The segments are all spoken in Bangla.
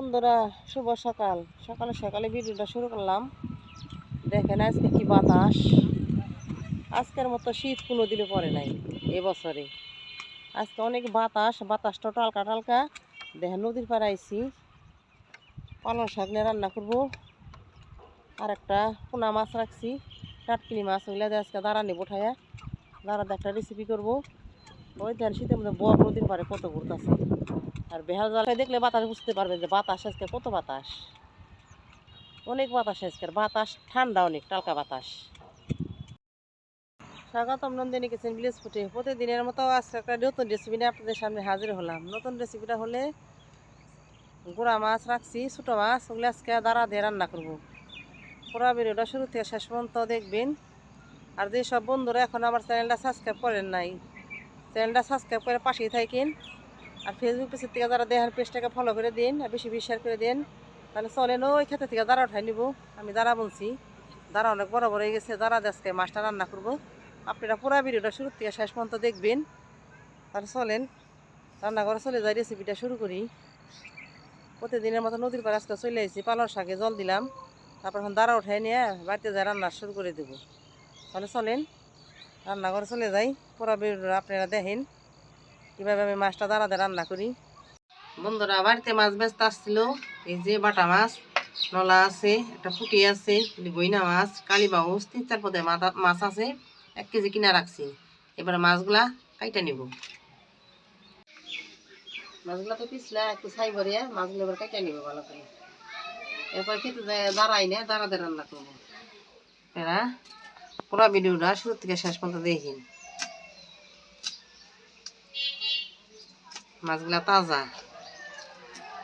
বন্ধুরা, শুভ সকাল। সকালে সকালে ভিডিওটা শুরু করলাম। দেখেন আজকে কি বাতাস। আজকের মতো শীত কোনো দিনে পড়ে নাই এবছরে। আজকে অনেক বাতাস, বাতাসটা টালকা টালকা। দেখেন নদীর পাড়ে আইছি। পালং শাক নিয়ে রান্না করব। আর একটা পোনা মাছ রাখছি। টাটকিনি মাছ দিয়ে আজকে দাঁড়া নেব ঠায়া দাঁড়াতে একটা রেসিপি করব। ওই দেন শীতের মধ্যে বড় নদীর পাড়ে কত ঘুরতেছে। আর বেহাল জালটা দেখলে বাতাস বুঝতে পারবে যে বাতাস আজকে কত বাতাস। অনেক বাতাস আজকে বাতাস ঠান্ডা অনেক টালকা বাতাস। স্বাগতম নন্দিনী কিচেন ভিলেজ ফুটে। প্রতিদিনের মতো আজকে একটা নতুন রেসিপি নিয়ে আপনাদের সামনে হাজির হলাম। নতুন রেসিপিটা হলে গোড়া মাছ রাখছি, ছোটো মাছ, ওগুলো আজকে দাঁড়া দিয়ে রান্না করব। পুরো ভিডিওটা শুরু থেকে শেষ পর্যন্ত দেখবেন। আর যেসব বন্ধুরা এখন আমার চ্যানেলটা সাবস্ক্রাইব করেন নাই চ্যানেলটা সাবস্ক্রাইব করে পাশেই থাকেন। আর ফেসবুক পেজের থেকে যারা দেহার পেজটাকে ফলো করে দিন, আর বেশি বেশি শেয়ার করে দিন, তাহলে চলেন ওই ক্ষেত্রে থেকে দাঁড়া উঠাই নিব। আমি দাঁড়া বলছি, দাঁড়া অনেক বড় বড় হয়ে গেছে, দাঁড়া আজকে মাছটা রান্না করব। আপনারা পুরো ভিডিওটা শুরু থেকে শেষ পর্যন্ত দেখবেন। তাহলে চলেন রান্না করে চলে যাই রেসিপিটা শুরু করি। প্রতিদিনের মতো নদীর পাড়ে আজকে চলে এসেছি পালর শাকে জল দিলাম। তারপর এখন দাঁড়া উঠাই নিয়ে বাড়িতে যাই, রান্না শুরু করে দেবো। তাহলে চলেন রান্না করে চলে যাই পুরো আপনারা দেখেন। কীভাবে আমি মাছটা দাঁড়াতে রান্না করি। বন্ধুরা, বাড়িতে মাছ বেচতে আসছিল। এই যে বাটা মাছ, নলা আছে, একটা পুটি আছে গইনা মাছ, কালী বাউস তিন চার পদে মাছ আছে, এক কেজি কিনা রাখছি। এবার মাছগুলা কাইটা নিব। মাছগুলা তো পিছলা, একটু ছাই ভরিয়া মাছগুলো এবার কাইটা নিব ভালো করে। এরপর খেতে দাঁড়াই না দাঁড়াতে রান্না করব। এরা পুরো ভিডিওটা শুরু থেকে শেষ পর্যন্ত দেখিন মাছগুলা তাজা।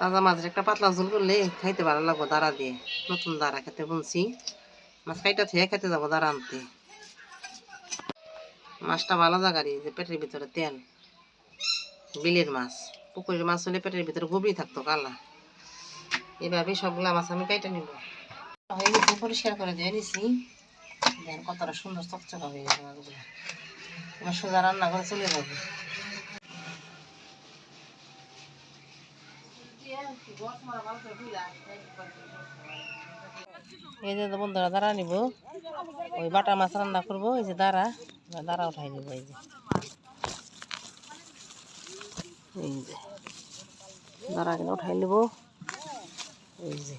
তাজা মাছের একটা পাতলা ঝোল করলে খাইতে ভালো লাগবো দাঁড়া দিয়ে। নতুন দাঁড়া খেতে বলছি। মাছ খাইটা থেকে খেতে যাব দাঁড়া আনতে। মাছটা ভালো জায়গারই যে পেটের ভিতরে তেল। বিলের মাছ। পুকুরের মাছ হলে পেটের ভিতরে গভীর থাকতো কালা। এভাবে সবগুলা মাছ আমি কাইটা নিব। পরিষ্কার করে দিয়ে নিছি। দেখেন কতটা সুন্দর চকচকা হয়ে গেছে মাছগুলো এবার সোজা রান্না করে চলে যাবে। এই যে বন্ধুরা, দাঁড়া নিব। ওই বাটা মাছ রান্না করব, এই যে দাঁড়া দাঁড়া উঠাই নিব, এই যে। এই যে। দাঁড়া কিনে উঠাই নিব। এই যে।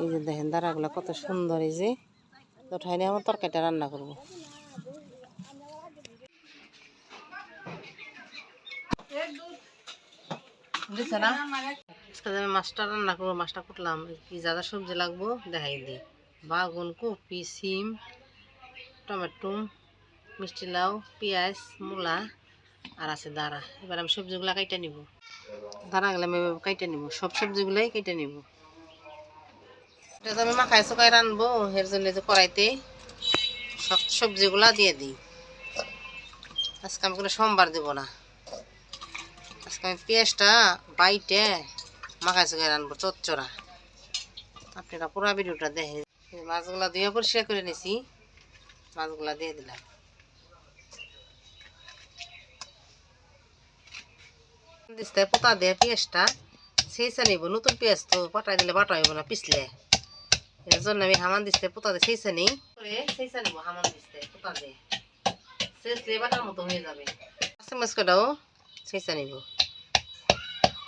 এই যে দেখেন, দাঁড়াগুলো কত সুন্দর এই যে। উঠাই নিয়ে আমার তরকারিটা রান্না করব। মাছটা রান্না করব, মাছটা কুটলাম কি যা যা সবজি লাগবো দেখাই দিই। বাগুন, কপি, সিম, টমেটো, মিষ্টি লাউ, পেঁয়াজ, মূলা, আর আছে দাঁড়া। এবার আমি সবজিগুলো কাইটে নিব। দাঁড়াগুলো আমি কাইটে নিব। সব সবজিগুলাই কেটে নিব। এটা আমি মাখায় চোখায় রানবো, এর জন্য যে কড়াইতে সব সবজিগুলা দিয়ে দিই। আজকে আমি কোনো সোমবার দেবো না। আজকে আমি পেঁয়াজটা বাইটে মাখায় চোখায় রানবো, চচ্চড়া। আপনারা পুরো ভিডিওটা দেখে মাছগুলা দিয়ে পরিষ্কার করে নিছি, মাছগুলা দিয়ে দিলাম। দিতে পোতা দিয়ে পেঁয়াজটা সেইসা নিব, নতুন পেঁয়াজ তো পাটাই দিলে বাটা হইব না, পিছলে। এর জন্য আমি হামান দিতে পোতা দিয়ে সেইসা নিই সেইসা নিব হামান দিতে পোতা দিয়ে শেষলে বাটার মতো হয়ে যাবে। কাঁচামাচ কটাও সেইসা নিব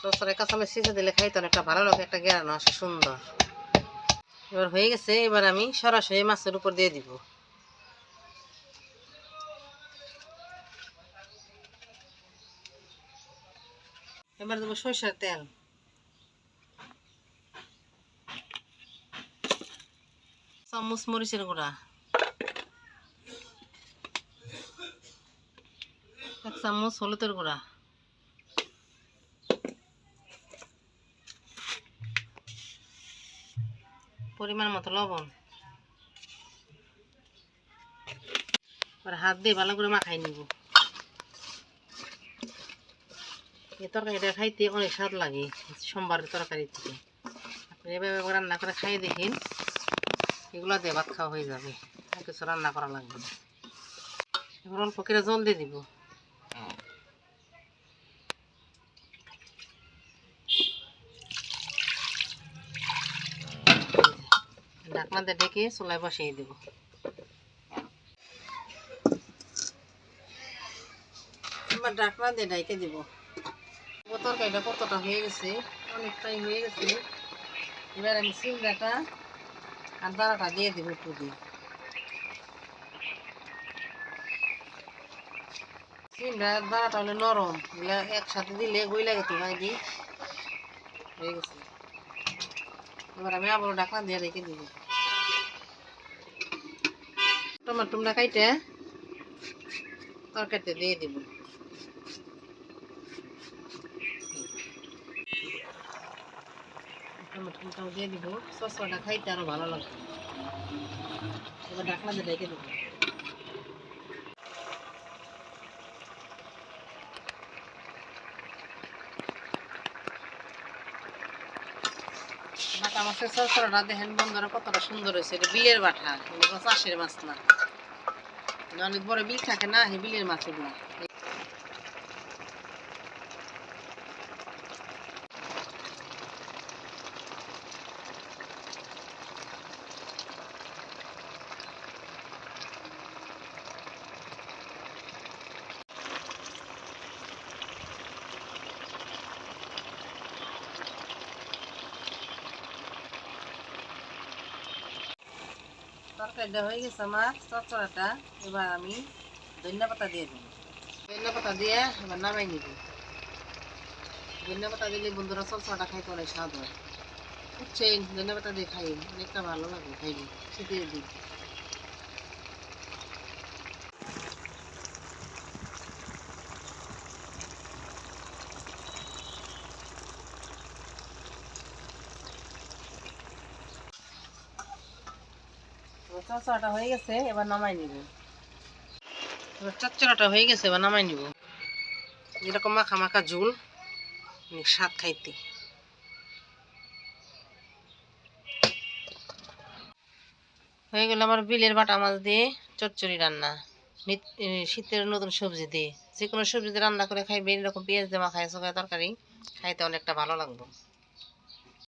তোর কাঁচামাচ সেইসা দিলে খাইতে অনেকটা ভালো লাগে, একটা গেরানো আসে সুন্দর। এবার হয়ে গেছে, এবার আমি সরাসরি মাছের উপর দিয়ে দিব। এবার দেবো সরষের তেল। চামচ মরিচের গুঁড়া এক চামচ হলুদের গুঁড়া পরিমাণ মতো লবণ হাত দিয়ে ভালো করে মাখাই নিব এই তরকারিটা খাইতে অনেক স্বাদ লাগে সোমবারের তরকারি থেকে আপনি এভাবে রান্না করে খাইয়ে দেখেন এগুলো দিয়ে ভাত খাওয়া হয়ে যাবে। আর কিছু রান্না করা লাগবে না। এবার অল্প করে জল দিয়ে দিব। ঢাকনাতে ঢেকে চুলায় বসিয়ে দেব। এবার ঢাকনা দিয়ে ঢাইকে দিব। তরকারিটা কতটা হয়ে গেছে, অনেকটাই হয়ে গেছে। এবার আমি সিমড়াটা আর দাঁড়াটা দিয়ে দেবো একটু দিয়ে। সিমড়া দাঁড়াটা হলে নরম একসাথে দিলে গইলা গেছে ভাই দি হয়ে গেছে। এবার আমি আবার ঢাকনা দিয়ে রেখে দিব। টমাটোমটা কাইটে তরকারিতে দিয়ে দিব। দিয়ে দিব। সসটা খাইতে আরও ভালো লাগবে এবার দিয়ে রেখে দেবো বাটা মাছের দেখেন কতটা সুন্দর হয়েছে। এটা বিলের বাটা। মাছ না। অনেক বড় বিল থাকে না বিলের মাছ তরকারিটা হয়ে গেছে আমার চচ্চড়াটা। এবার আমি ধনিয়া পাতা দিয়ে দেব। ধনিয়া পাতা দিয়ে এবার নামাই নিব। ধনিয়া পাতা দিলে বন্ধুরা চচ্চড়াটা খাইতে অনেক স্বাদ হয়। বুঝছেন? ধনিয়া পাতা দিয়ে খাই অনেকটা ভালো লাগে খাইলে। শীতের দিন। চচ্চড়াটা হয়ে গেছে, এবার নামাই নিব। মাখা মাখা ঝুল স্বাদ খাইতে। হয়ে গেল আমার বিলের বাটা মাছ দিয়ে চচ্চড়ি রান্না। শীতের নতুন সবজি দিয়ে। যে কোনো সবজি দিয়ে রান্না করে খাইবে, এরকম পেঁয়াজ দিয়ে মাখায় তরকারি, খাইতে অনেকটা ভালো লাগবে।